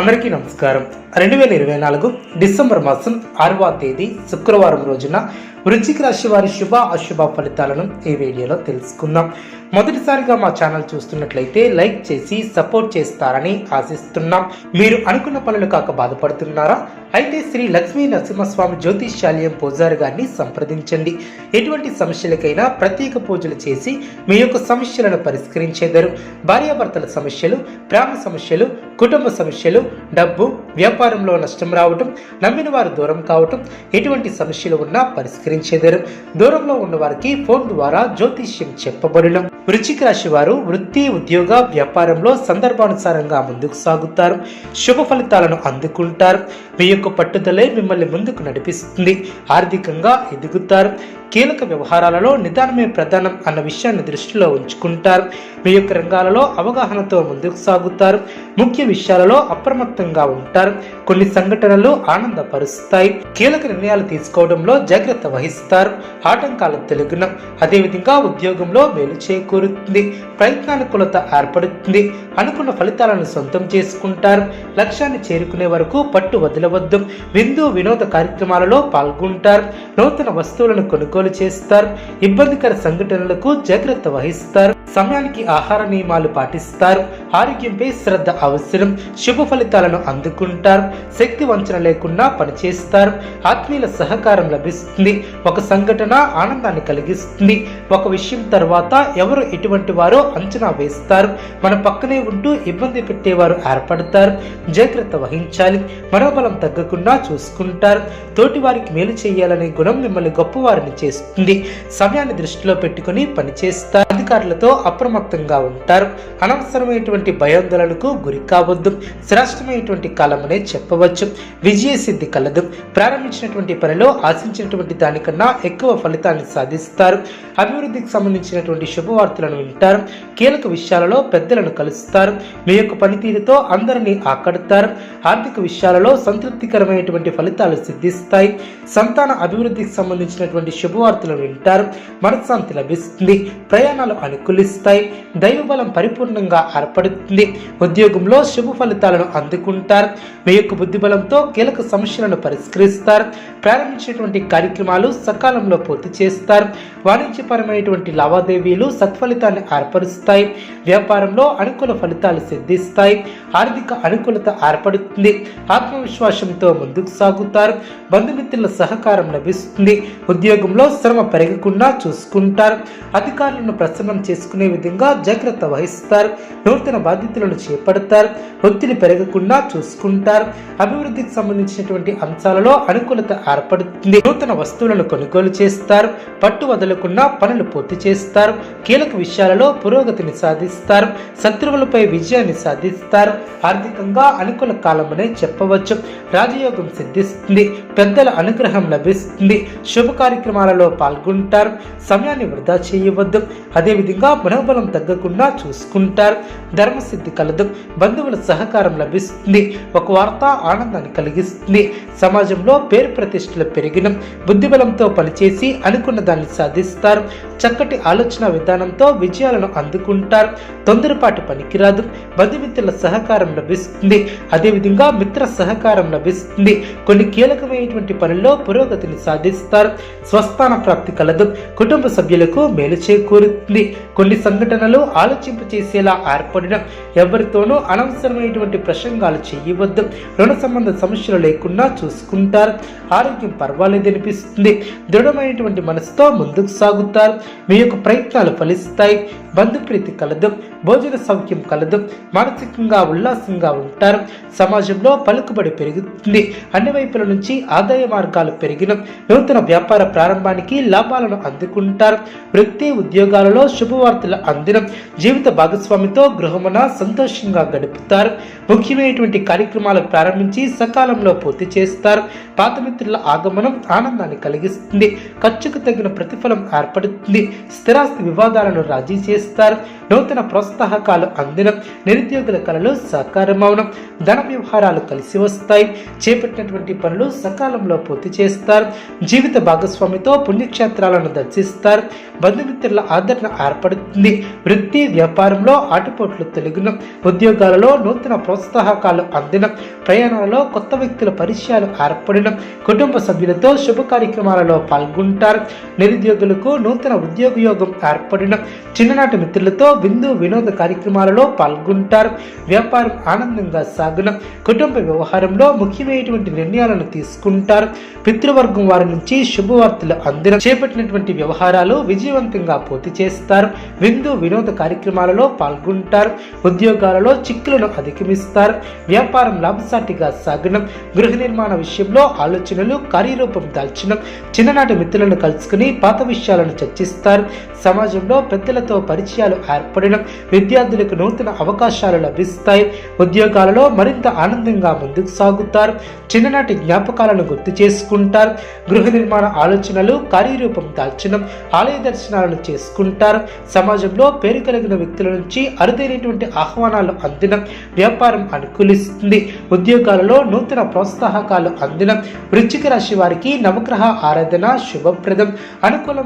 అందరికీ నమస్కారం. రెండు వేల ఇరవై నాలుగు డిసెంబర్ మాసం ఆరవ తేదీ శుక్రవారం రోజున వృశ్చిక రాశి వారి శుభ అశుభ ఫలితాలను ఈ వీడియోలో తెలుసుకుందాం. మొదటిసారిగా మా ఛానల్ చూస్తున్నట్లయితే లైక్ చేసి సపోర్ట్ చేస్తారని ఆశిస్తున్నాం. మీరు అనుకున్న పనులు కాక బాధపడుతున్నారా? అయితే శ్రీ లక్ష్మీ నరసింహస్వామి జ్యోతిష్యాలయం పూజారి గారిని సంప్రదించండి. ఎటువంటి సమస్యలకైనా ప్రత్యేక పూజలు చేసి మీ యొక్క సమస్యలను పరిష్కరించేదరు భార్యాభర్తల సమస్యలు ప్రేమ సమస్యలు కుటుంబ సమస్యలు డబ్బు వ్యాపారంలో నష్టం రావటం నమ్మిన వారు దూరం కావటం ఎటువంటి సమస్యలు ఉన్నా పరిష్కరించేదారు దూరంలో ఉన్న వారికి ఫోన్ ద్వారా జ్యోతిష్యం చెప్పబడిన. వృశ్చిక రాశి వారు వృత్తి ఉద్యోగ వ్యాపారంలో సందర్భానుసారంగా ముందుకు సాగుతారు. శుభ ఫలితాలను అందుకుంటారు. మీ యొక్క పట్టుదలే మిమ్మల్ని ముందుకు నడిపిస్తుంది. ఆర్థికంగా ఎదుగుతారు. కీలక వ్యవహారాలలో నిదానమే ప్రధానం అన్న విషయాన్ని దృష్టిలో ఉంచుకుంటారు. మీ యొక్క రంగాలలో అవగాహనతో ముందుకు సాగుతారు. ముఖ్య విషయాలలో అప్రమత్తంగా ఉంటారు. కొన్ని సంఘటనలు ఆనందపరుస్తాయి. కీలక నిర్ణయాలు తీసుకోవడంలో జాగ్రత్త వహిస్తారు. ఆటంకాలు తెలుగున అదేవిధంగా ఉద్యోగంలో మేలు చేకూరుతుంది. ప్రయత్నానుకూలత ఏర్పడుతుంది. అనుకున్న ఫలితాలను సొంతం చేసుకుంటారు. లక్ష్యాన్ని చేరుకునే వరకు పట్టు వదలవద్దు. విందు వినోద కార్యక్రమాలలో పాల్గొంటారు. నూతన వస్తువులను కొనుగోలు చేస్తారు. ఇబ్బందికర సంఘటనలకు జాగ్రత్త వహిస్తారు. సమయానికి ఆహార నియమాలు పాటిస్తారు. ఆరోగ్యంపై శ్రద్ధ అవసరం శుభ ఫలితాలను అందుకుంటారు శక్తి వంచన లేకుండా పనిచేస్తారు ఆత్మీయుల సహకారం లభిస్తుంది ఒక సంఘటన ఆనందాన్ని కలిగిస్తుంది. ఒక విషయం తర్వాత ఎవరు ఎటువంటి వారో అంచనా వేస్తారు మన పక్కనే ఉంటూ ఇబ్బంది పెట్టేవారు ఏర్పడతారు జాగ్రత్త వహించాలి మనోబలం తగ్గకుండా చూసుకుంటారు తోటి వారికి మేలు చేయాలనే గుణం మిమ్మల్ని గొప్పవారిని చేస్తుంది సమయాన్ని దృష్టిలో పెట్టుకుని పనిచేస్తారు అధికారులతో అప్రమత్తంగా ఉంటారు అనవసరమైనటువంటి భయాందోళనకు గురి కావద్దు. శ్రేష్టమైనటువంటి కాలమనే చెప్పవచ్చు. విజయ సిద్ధి కలదు. ప్రారంభించినటువంటి పనిలో ఆశించినటువంటి దానికన్నా ఎక్కువ ఫలితాన్ని సాధిస్తారు. అభివృద్ధికి సంబంధించినటువంటి శుభవార్తలను వింటారు. కీలక విషయాలలో పెద్దలను కలుస్తారు. మీ యొక్క పనితీరుతో అందరినీ ఆకడతారు. ఆర్థిక విషయాలలో సంతృప్తికరమైనటువంటి ఫలితాలు సిద్ధిస్తాయి. సంతాన అభివృద్ధికి సంబంధించినటువంటి శుభవార్తలను వింటారు. మనశ్శాంతి లభిస్తుంది. ప్రయాణాలు అనుకూలిస్తాయి. దైవబలం పరిపూర్ణంగా ఏర్పడుతుంది ఉద్యోగంలో శుభ ఫలితాలను అందుకుంటారు. మీ యొక్క బుద్ధిబలంతో కీలక సమస్యలను పరిష్కరిస్తారు. ప్రారంభించినటువంటి కార్యక్రమాలు సకాలంలో పూర్తి చేస్తారు. వాణిజ్యపరమైనటువంటి లావాదేవీలు సత్ఫలితాన్ని ఏర్పరుస్తాయి. వ్యాపారంలో అనుకూల ఫలితాలు సిద్ధిస్తాయి. ఆర్థిక అనుకూలత ఏర్పడుతుంది. ఆత్మవిశ్వాసంతో ముందుకు సాగుతారు. బంధుమిత్రుల సహకారం లభిస్తుంది. ఉద్యోగంలో శ్రమ పెరగకుండా చూసుకుంటారు. అధికారులను ప్రసన్నం చేసుకునే విధంగా జాగ్రత్త వహిస్తారు. నూతన బాధ్యతలను చేపడతారు. ఒత్తిడి పెరగకుండా చూసుకుంటారు. అభివృద్ధికి సంబంధించినటువంటి అంశాలలో అనుకూలత ఏర్పడుతుంది. నూతన వస్తువులను కొనుగోలు చేస్తారు. పట్టు వదలకుండా పనులు పూర్తి చేస్తారు. కీలక విషయాలలో పురోగతిని సాధిస్తారు. శత్రువులపై విజయాన్ని సాధిస్తారు. ఆర్థికంగా అనుకూల కాలమనే చెప్పవచ్చు. రాజయోగం సిద్ధిస్తుంది. పెద్దల అనుగ్రహం లభిస్తుంది. శుభ కార్యక్రమాలలో పాల్గొంటారు. సమయాన్ని వృధా చేయవద్దు. అదేవిధంగా మనోబలం తగ్గకుండా చూసుకుంటారు. ధర్మసిద్ధి కలదు. బంధువుల సహకారం లభిస్తుంది. ఒక వార్త ఆనందాన్ని కలిగిస్తుంది. సమాజంలో పేరు ప్రతిష్టలు పెరిగిన. బుద్ధిబలంతో పనిచేసి అనుకున్న దాన్ని సాధిస్తారు. చక్కటి ఆలోచన విధానంతో విజయాలను అందుకుంటారు. తొందరపాటు పనికిరాదు. బంధుమిత్రుల సహకారం లభిస్తుంది. అదేవిధంగా మిత్ర సహకారం లభిస్తుంది. కొన్ని కీలకమైనటువంటి పనుల్లో పురోగతిని సాధిస్తారు. స్వస్థాన ప్రాప్తి కలదు. కుటుంబ సభ్యులకు మేలు చేకూరుతుంది. కొన్ని సంఘటనలు ఆలోచింప చేసేలా ఏర్పడడం ఎవరితోనూ అనవసరమైనటువంటి ప్రసంగాలు చేయవద్దు. రుణ సంబంధ సమస్యలు లేకుండా చూసుకుంటారు. ఆరోగ్యం పర్వాలేదనిపిస్తుంది. దృఢమైనటువంటి మనసుతో ముందుకు సాగుతారు మీ యొక్క ప్రయత్నాలు ఫలిస్తాయి. బంధుప్రీతి కలదు. భోజన సౌఖ్యం కలదు. మానసికంగా ఉల్లాసంగా ఉంటారు. సమాజంలో పలుకుబడి పెరుగుతుంది. అన్ని వైపుల నుంచి ఆదాయ మార్గాలు పెరిగిన నూతన వ్యాపార ప్రారంభానికి లాభాలను అందుకుంటారు. వృత్తి ఉద్యోగాలలో శుభవార్తలు అందిన జీవిత భాగస్వామితో గృహమున సంతోషంగా గడుపుతారు. ముఖ్యమైనటువంటి కార్యక్రమాలు ప్రారంభించి సకాలంలో పూర్తి చేస్తారు. పాత మిత్రుల ఆగమనం ఆనందాన్ని కలిగిస్తుంది. ఖర్చుకు తగిన ప్రతిఫలం అనుకూలం ఏర్పడుతుంది. స్థిరాస్తి వివాదాలను రాజీ చేస్తారు. నూతన ప్రోత్సాహకాలు అందినం నిరుద్యోగుల కళలు సాకారం అవడం ధన వ్యవహారాలు కలిసి వస్తాయి. చేపట్టినటువంటి పనులు సకాలంలో పూర్తి చేస్తారు. జీవిత భాగస్వామితో పుణ్యక్షేత్రాలను దర్శిస్తారు. బంధుమిత్రుల ఆదరణ ఏర్పడుతుంది. వృత్తి వ్యాపారంలో ఆటుపోట్లు తొలగిన ఉద్యోగాలలో నూతన ప్రోత్సాహకాలు అందిన ప్రయాణాలలో కొత్త వ్యక్తుల పరిచయాలు ఏర్పడిన కుటుంబ సభ్యులతో శుభ కార్యక్రమాలలో పాల్గొంటారు. ఉద్యోగులకు నూతన ఉద్యోగ యోగం ఏర్పడిన చిన్ననాటి మిత్రులతో విందు వినోద కార్యక్రమాలలో పాల్గొంటారు. వ్యాపారం ఆనందంగా సాగున. కుటుంబ వ్యవహారంలో ముఖ్యమైనటువంటి నిర్ణయాలను తీసుకుంటారు. పితృవర్గం వారి నుంచి శుభవార్తలు అందిన చేపట్టినటువంటి వ్యవహారాలు విజయవంతంగా పూర్తి చేస్తారు. విందు వినోద కార్యక్రమాలలో పాల్గొంటారు. ఉద్యోగాలలో చిక్కులను అధిగమిస్తారు. వ్యాపారం లాభసాటిగా సాగడం గృహ నిర్మాణ విషయంలో ఆలోచనలు కార్యరూపం దాల్చడం చిన్ననాటి మిత్రులను కలుసుకుని పాత విషయాలను చర్చిస్తారు. సమాజంలో పెద్దలతో పరిచయాలు ఏర్పడడం విద్యార్థులకు నూతన అవకాశాలు లభిస్తాయి. ఉద్యోగాలలో మరింత ఆనందంగా ముందుకు సాగుతారు. చిన్ననాటి జ్ఞాపకాలను గుర్తు చేసుకుంటారు. గృహ నిర్మాణ ఆలోచనలు కార్యరూపం దాల్చడం ఆలయ దర్శనాలను చేసుకుంటారు. సమాజంలో పేరు కలిగిన వ్యక్తుల నుంచి అరుదైనటువంటి ఆహ్వానాలు అందడం వ్యాపారం అనుకూలిస్తుంది. ఉద్యోగాలలో నూతన ప్రోత్సాహకాలు అందడం వృశ్చిక రాశి వారికి నవగ్రహ ఆరాధన శుభప్రదం. అనుకూలం